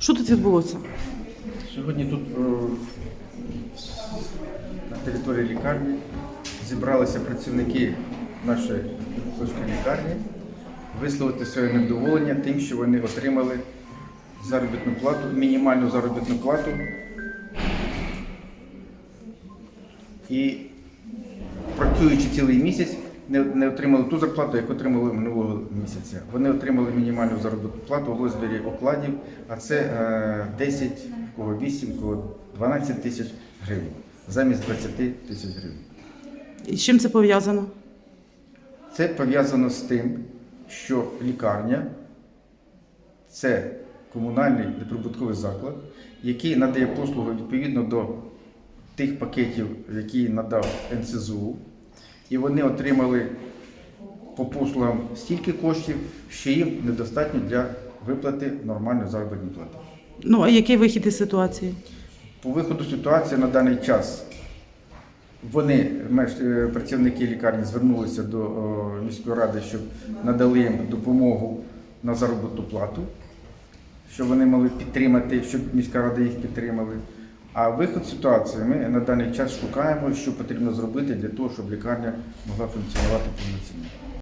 Що тут відбулося? Сьогодні тут е, на території лікарні зібралися працівники нашої Дніпровської лікарні висловити своє невдоволення тим, що вони отримали заробітну плату, мінімальну заробітну плату. І працюючи цілий місяць, не, не отримали ту зарплату, яку отримали минулого місяця. Вони отримали мінімальну заробітну плату у розмірі окладів, а це е, 10, в кого 8, в кого 12 тисяч гривень замість 20 тисяч гривень. І з чим це пов'язано? Це пов'язано з тим, що лікарня це комунальний неприбутковий заклад, який надає послуги відповідно до тих пакетів, які надав НСЗУ, і вони отримали по послугам стільки коштів, що їм недостатньо для виплати нормальної заробітної плати. Ну, а який вихід із ситуації? По виходу ситуації на даний час вони, е, працівники лікарні, звернулися до міської ради, щоб надали їм допомогу на заробітну плату, щоб вони могли підтримати, щоб міська рада їх підтримала. А виход ситуації ми на даний час шукаємо, що потрібно зробити для того, щоб лікарня могла функціонувати повноцінно.